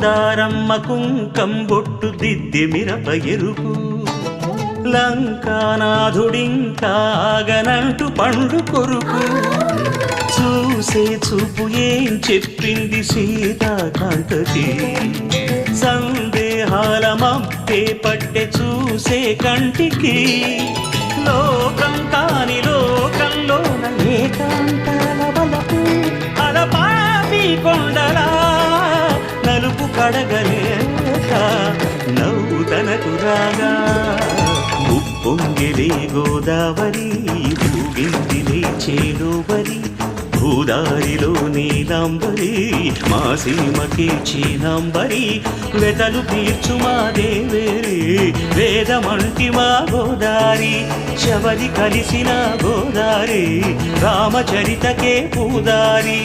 గోదారమ్మ కుంకం బొట్టు దిద్దె మిరప ఎరుపు. లంకానాథుడింకాగనంటూ పండు కొరుకు. చూసే చూపు ఏం చెప్పింది సీతాకాంతకి. సందేహాల మప్పే పట్టె చూసే కంటికి. లోకం కాని లోకంలోన ఏకాంతాల వలపు. అలపాపి కొండల నలుపు నవ్వు తనకు రాగా ఉప్పొంగిలే గోదావరి ఊగిందిలే చేలోవరి భూదారిలో నీలాంబరి మా సీమకి చీనాంబరి వెతలు తీర్చు మా దేవేరి వేదమంటి మా గోదారి శబరి కలిసిన గోదారి రామచరితకే పూదారి.